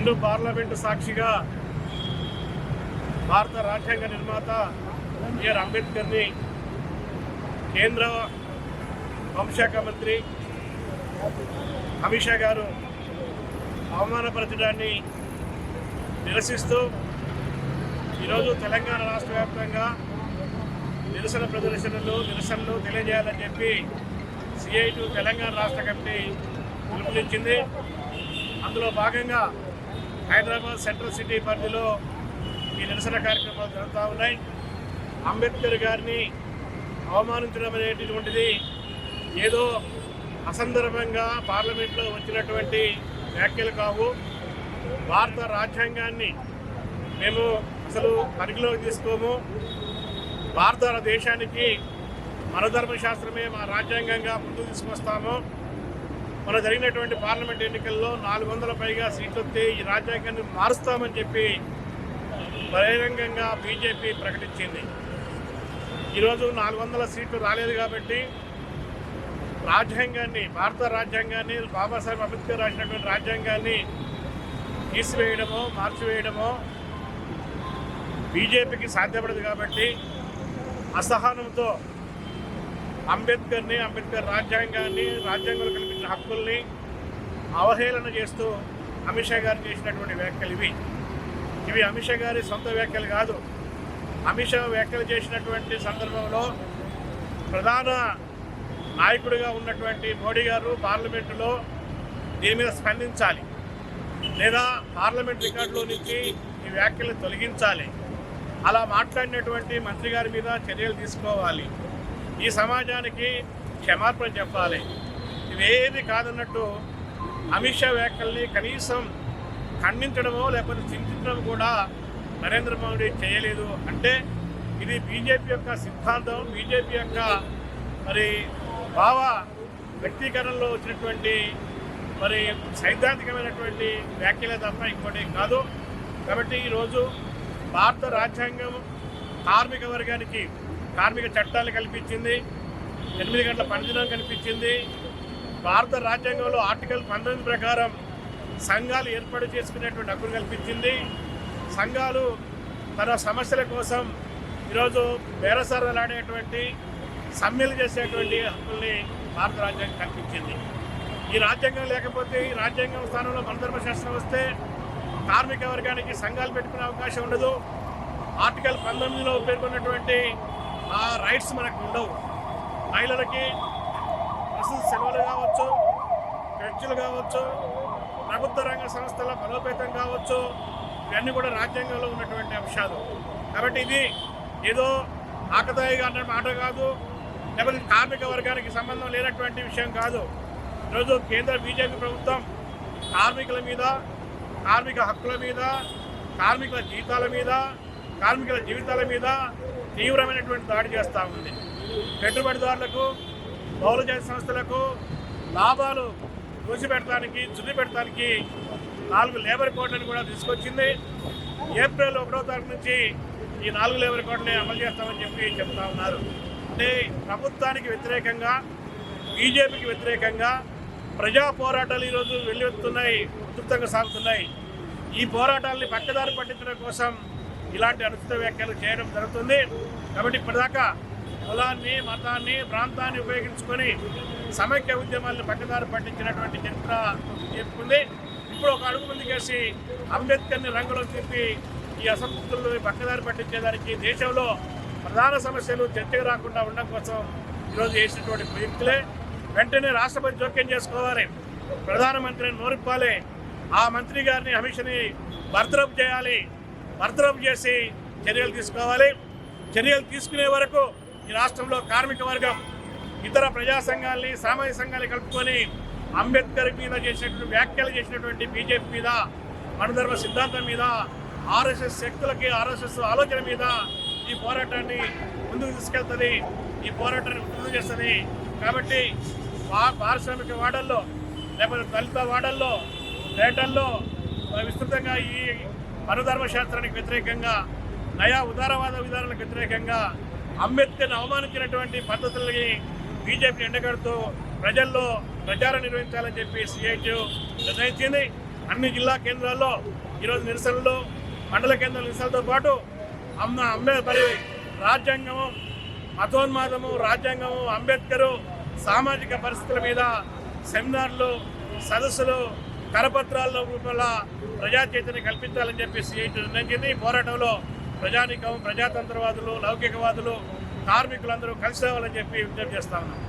Hindu parliament సాక్షిగా భారత రాజ్యాంగ నిర్మాత బిఆర్ అంబేద్కర్ని కేంద్ర హోంశాఖ మంత్రి అమిత్ షా గారు అవమానపరచడాన్ని నిరసిస్తూ ఈరోజు తెలంగాణ రాష్ట్ర వ్యాప్తంగా నిరసన ప్రదర్శనలు నిరసనలు తెలియజేయాలని చెప్పి సిఐటు తెలంగాణ రాష్ట్ర కమిటీ పిలుపునిచ్చింది. అందులో భాగంగా హైదరాబాద్ సెంట్రల్ సిటీ పరిధిలో ఈ నిరసన కార్యక్రమాలు జరుగుతూ ఉన్నాయి. అంబేద్కర్ గారిని అవమానించడం అనేటటువంటిది ఏదో అసందర్భంగా పార్లమెంట్లో వచ్చినటువంటి వ్యాఖ్యలు కావు. భారత రాజ్యాంగాన్ని మేము అసలు పరిగణలోకి తీసుకోము. భారతదేశానికి మన ధర్మశాస్త్రమే మా రాజ్యాంగంగా ముందుకు తీసుకొస్తాము. మన జరిగినటువంటి పార్లమెంట్ ఎన్నికల్లో నాలుగు వందల పైగా సీట్లు వస్తే ఈ రాజ్యాంగాన్ని మారుస్తామని చెప్పి బహిరంగంగా బీజేపీ ప్రకటించింది. ఈరోజు నాలుగు వందల సీట్లు రాలేదు కాబట్టి రాజ్యాంగాన్ని భారత రాజ్యాంగాన్ని బాబాసాహెబ్ అంబేద్కర్ రాసినటువంటి రాజ్యాంగాన్ని తీసివేయడమో మార్చివేయడమో బీజేపీకి సాధ్యపడదు కాబట్టి అసహనంతో అంబేద్కర్ని అంబేద్కర్ రాజ్యాంగాన్ని రాజ్యాంగంలో కల్పించిన హక్కుల్ని అవహేళన చేస్తూ అమిత్ షా గారు చేసినటువంటి వ్యాఖ్యలు ఇవి. ఇవి అమిత్ షా గారి సొంత వ్యాఖ్యలు కాదు. అమిత్ షా వ్యాఖ్యలు చేసినటువంటి సందర్భంలో ప్రధాన నాయకుడిగా ఉన్నటువంటి మోడీ గారు పార్లమెంటులో దీని మీద స్పందించాలి. లేదా పార్లమెంట్ రికార్డులో నుంచి ఈ వ్యాఖ్యలు తొలగించాలి. అలా మాట్లాడినటువంటి మంత్రి గారి మీద చర్యలు తీసుకోవాలి. ఈ సమాజానికి క్షమాపణ చెప్పాలి. ఇవేది కాదన్నట్టు అమిత్ షా వ్యాఖ్యల్ని కనీసం ఖండించడమో లేకపోతే చింతించడం కూడా నరేంద్ర మోడీ చేయలేదు. అంటే ఇది బీజేపీ యొక్క సిద్ధాంతం బీజేపీ యొక్క మరి భావ వ్యక్తీకరణలో వచ్చినటువంటి మరి సైద్ధాంతికమైనటువంటి వ్యాఖ్యలే తప్ప ఇంకోటి కాదు. కాబట్టి ఈరోజు భారత రాజ్యాంగం కార్మిక వర్గానికి కార్మిక చట్టాలు కల్పించింది ఎనిమిది గంటల పనిదినం కల్పించింది. భారత రాజ్యాంగంలో ఆర్టికల్ పంతొమ్మిది ప్రకారం సంఘాలు ఏర్పాటు చేసుకునేటువంటి హక్కును కల్పించింది. సంఘాలు తన సమస్యల కోసం ఈరోజు బేరసారాలాడేటువంటి సమ్మెలు చేసేటువంటి హక్కుల్ని భారత రాజ్యాంగం కల్పించింది. ఈ రాజ్యాంగం లేకపోతే ఈ రాజ్యాంగం స్థానంలో మన వస్తే కార్మిక వర్గానికి సంఘాలు పెట్టుకునే అవకాశం ఉండదు. ఆర్టికల్ పంతొమ్మిదిలో పేర్కొన్నటువంటి ఆ రైట్స్ మనకు ఉండవు. మహిళలకి ప్రస్తుత సెలవులు కావచ్చు ఖర్చులు కావచ్చు ప్రభుత్వ రంగ సంస్థల బలోపేతం కావచ్చు ఇవన్నీ కూడా రాజ్యాంగంలో ఉన్నటువంటి అంశాలు. కాబట్టి ఇది ఏదో ఆకతాయిగా అన్న మాట కాదు లేకపోతే కార్మిక వర్గానికి సంబంధం లేనటువంటి విషయం కాదు. ఈరోజు కేంద్ర బీజేపీ ప్రభుత్వం కార్మికుల మీద కార్మిక హక్కుల మీద కార్మికుల జీతాల మీద కార్మికుల జీవితాల మీద తీవ్రమైనటువంటి దాడి చేస్తూ ఉంది. పెట్టుబడిదారులకు పౌరజాతి సంస్థలకు లాభాలు దూసిపెట్టడానికి చుది పెట్టడానికి నాలుగు లేబర్ కోడ్లను కూడా తీసుకొచ్చింది. ఏప్రిల్ ఒకటో తారీఖు నుంచి ఈ నాలుగు లేబర్ కోడ్ని అమలు చేస్తామని చెప్పి చెప్తా ఉన్నారు. అంటే ప్రభుత్వానికి వ్యతిరేకంగా బీజేపీకి వ్యతిరేకంగా ప్రజా పోరాటాలు ఈరోజు వెల్లువెత్తున్నాయి ఉధృతంగా సాగుతున్నాయి. ఈ పోరాటాలని పక్కదారి పట్టించడం కోసం ఇలాంటి అనుచిత వ్యాఖ్యలు చేయడం జరుగుతుంది. కాబట్టి ఇప్పటిదాకా కులాన్ని మతాన్ని ప్రాంతాన్ని ఉపయోగించుకొని సమైక్య ఉద్యమాలను పక్కదారి పట్టించినటువంటి చరిత్ర చెప్పుకుంది. ఇప్పుడు ఒక అడుగు ముందుకేసి అంబేద్కర్ని రంగులో తిప్పి ఈ అసంతృప్తులను పక్కదారి పట్టించేదానికి దేశంలో ప్రధాన సమస్యలు చర్చకు రాకుండా ఉండడం కోసం ఈరోజు చేసినటువంటి ప్రయుక్తులే వెంటనే రాష్ట్రపతి జోక్యం చేసుకోవాలి. ప్రధానమంత్రిని నోరిప్పాలి ఆ మంత్రి గారిని అమిషని బర్తరఫ్ చేయాలి. బర్తరఫ్ చేసి చర్యలు తీసుకోవాలి. చర్యలు తీసుకునే వరకు ఈ రాష్ట్రంలో కార్మిక వర్గం ఇతర ప్రజా సంఘాలని సామాజిక సంఘాలు కలుపుకొని అంబేద్కర్ మీద చేసినటువంటి వ్యాఖ్యలు చేసినటువంటి బీజేపీ మీద మనధర్మ సిద్ధాంతం మీద ఆర్ఎస్ఎస్ శక్తులకి ఆర్ఎస్ఎస్ ఆలోచన మీద ఈ పోరాటాన్ని ముందుకు తీసుకెళ్తుంది. ఈ పోరాటాన్ని ముందు చేస్తుంది. కాబట్టి పా- పారిశ్రామిక వాడల్లో లేకపోతే దళిత వాడల్లో థియేటర్లో విస్తృతంగా ఈ మనుధర్మ శాస్త్రానికి వ్యతిరేకంగా నయా ఉదారవాద విధానాలకు వ్యతిరేకంగా అంబేద్కర్ని అవమానించినటువంటి పద్ధతుల్ని బీజేపీని ఎండగడుతూ ప్రజల్లో ప్రచారం నిర్వహించాలని చెప్పి సిఐటి నిర్ణయించింది. అన్ని జిల్లా కేంద్రాల్లో ఈరోజు నిరసనలు మండల కేంద్రాల నిరసనలతో పాటు అమ్మ అంబేద్కర్ రాజ్యాంగము మతోన్మాదము రాజ్యాంగము అంబేద్కరు సామాజిక పరిస్థితుల మీద సెమినార్లు సదస్సులు కరపత్రాల రూపంలో ప్రజా చైతన్యం కల్పించాలని చెప్పి సిఐటి నిర్ణయించింది ఈ పోరాటంలో ప్రజానికం ప్రజాతంత్రవాదులు లౌకికవాదులు కార్మికులందరూ కలిసి రావాలని చెప్పి విజ్ఞప్తి చేస్తా ఉన్నాం.